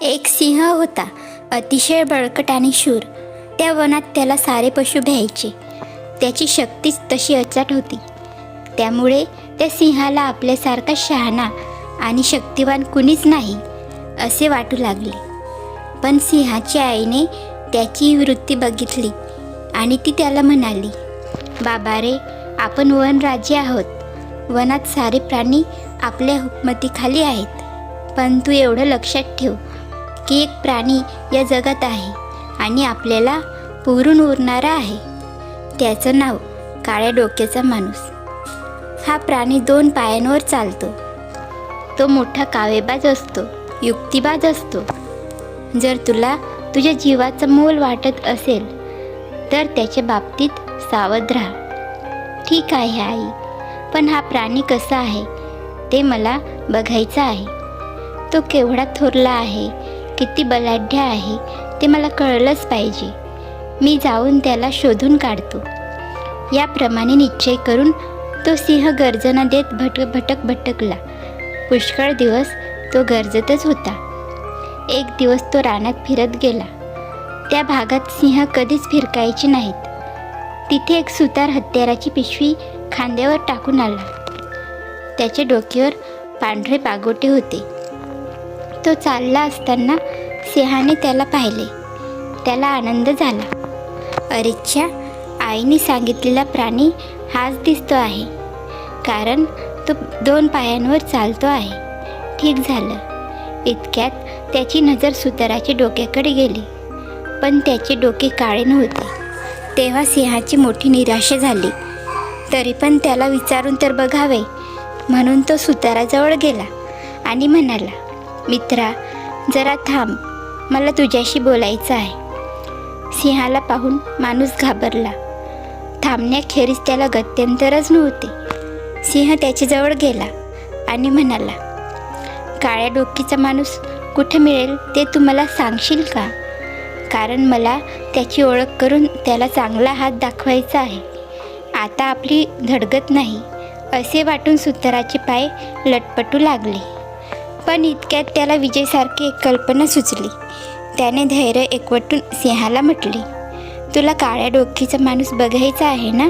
एक सिंह होता अतिशय बळकट आणि शूर. त्या वनात त्याला सारे पशु भ्यायचे त्याची शक्तीच तशी अचाट होती. त्यामुळे त्या सिंहाला आपल्यासारखा शहाणा आणि शक्तिवान कुणीच नाही असे वाटू लागले. पण सिंहाच्या आईने त्याची वृत्ती बघितली आणि ती त्याला म्हणाली बाबा रे आपण वनराजे आहोत. वनात सारे प्राणी आपल्या हुकमतीखाली आहेत. पण तू एवढं लक्षात ठेव की एक प्राणी या जगात आहे आणि आपल्याला पुरून उरणारा आहे. त्याचं नाव काळ्या डोक्याचा माणूस. हा प्राणी दोन पायांवर चालतो. तो मोठा कावेबाज असतो युक्तिबाज असतो. जर तुला तुझ्या जीवाचं मोल वाटत असेल तर त्याच्या बाबतीत सावध राहा. ठीक आहे आई पण हा प्राणी कसा आहे ते मला बघायचं आहे. तो केवढा थोरला आहे किती बलाढ्य आहे ते मला कळलंच पाहिजे. मी जाऊन त्याला शोधून काढतो. याप्रमाणे निश्चय करून तो सिंह गर्जना देत भट भटक भटकला. पुष्कळ दिवस तो गरजतच होता. एक दिवस तो रानात फिरत गेला. त्या भागात सिंह कधीच फिरकायचे नाहीत. तिथे एक सुतार हत्याराची पिशवी खांद्यावर टाकून आला. त्याच्या डोक्यावर पांढरे पागोटे होते. तो चालला असताना सिंहाने त्याला पाहिले. त्याला आनंद झाला. अरेच्छा आईने सांगितलेला प्राणी हाच दिसतो आहे. कारण तो दोन पायांवर चालतो आहे. ठीक झालं. इतक्यात त्याची नजर सुताराच्या डोक्याकडे गेली. पण त्याचे डोके काळे नव्हते. तेव्हा सिंहाची मोठी निराशा झाली. तरी पण त्याला विचारून तर बघावे. म्हणून तो सुताराजवळ गेला आणि म्हणाला मित्रा जरा थांब. मला तुझ्याशी बोलायचं आहे. सिंहाला पाहून माणूस घाबरला. थांबण्याखेरीज त्याला गत्यंतरच नव्हते. सिंह त्याच्याजवळ गेला आणि म्हणाला काळ्या डोकीचा माणूस कुठे मिळेल ते तू मला सांगशील का? कारण मला त्याची ओळख करून त्याला चांगला हात दाखवायचा आहे. आता आपली धडगत नाही. असे वाटून सुताराचे पाय लटपटू लागले. पण इतक्यात त्याला विजयसारखी एक कल्पना सुचली. त्याने धैर्य एकवटून सिंहाला म्हटले तुला काळ्या डोकीचा माणूस बघायचा आहे ना?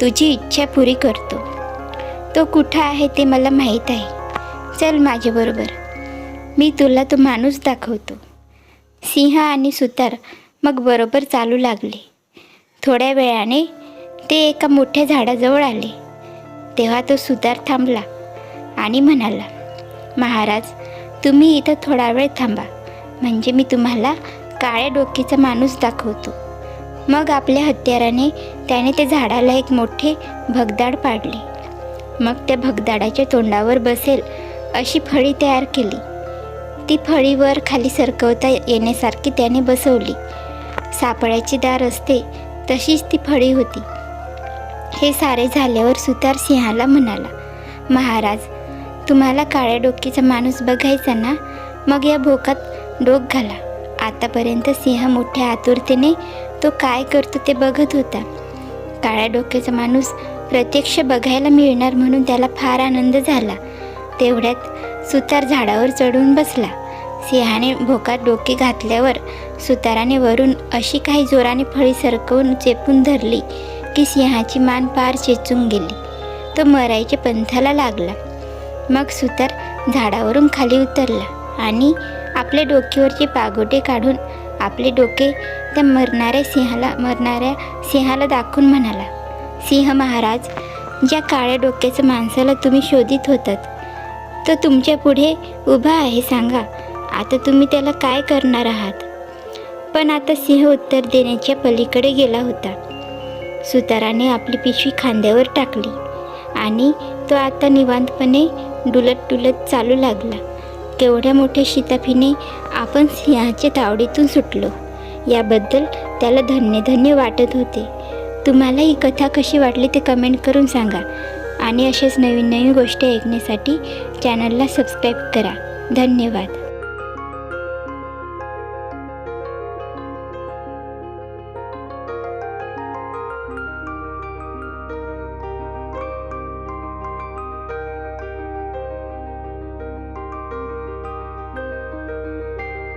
तुझी इच्छा पुरी करतो. तो कुठं आहे ते मला माहीत आहे. चल माझ्याबरोबर मी तुला तो माणूस दाखवतो. सिंह आणि सुतार मग बरोबर चालू लागले. थोड्या वेळाने ते एका मोठ्या झाडाजवळ आले. तेव्हा तो सुतार थांबला आणि म्हणाला महाराज तुम्ही इथं थोडा वेळ थांबा. म्हणजे मी तुम्हाला काळ्या डोकीचा माणूस दाखवतो. मग आपल्या हत्याराने त्याने त्या झाडाला एक मोठे भगदाड पाडले. मग त्या भगदाडाच्या तोंडावर बसेल अशी फळी तयार केली. ती फळीवर खाली सरकवता येण्यासारखी त्याने बसवली. सापळ्याची दार असते तशीच ती फळी होती. हे सारे झाल्यावर सुतार सिंहाला म्हणाला महाराज तुम्हाला काळ्या डोकीचा माणूस बघायचा ना मग या भोकात डोक घाला. आतापर्यंत सिंह मोठ्या आतुरतेने तो काय करतो ते बघत होता. काळ्या डोक्याचा माणूस प्रत्यक्ष बघायला मिळणार म्हणून त्याला फार आनंद झाला. तेवढ्यात सुतार झाडावर चढून बसला. सिंहाने भोकात डोके घातल्यावर सुताराने वरून अशी काही जोराने फळी सरकवून चेपून धरली की सिंहाची मान पार चेचून गेली. तो मरायच्या पंथाला लागला. मग सुतार झाडावरून खाली उतरला आणि आपल्या डोक्यावरचे पागोटे काढून आपले डोके त्या मरणाऱ्या सिंहाला मरणाऱ्या सिंहाला दाखवून म्हणाला सिंह महाराज ज्या काळ्या डोक्याचं माणसाला तुम्ही शोधित होतात तो तुमच्यापुढे उभा आहे सांगा आता तुम्ही त्याला काय करणार आहात? पण आता सिंह उत्तर देण्याच्या पलीकडे गेला होता. सुताराने आपली पिशवी खांद्यावर टाकली आणि तो आता निवांतपणे डुलत डुलत चालू लागला. केवढ्या मोठ्या शिताफीने आपण सिंहाच्या तावडीतून सुटलो. याबद्दल त्याला धन्य धन्य वाटत होते. तुम्हाला ही कथा कशी वाटली ते कमेंट करून सांगा आणि अशाच नवीन नवीन गोष्टी ऐकण्यासाठी चॅनलला सबस्क्राईब करा. धन्यवाद.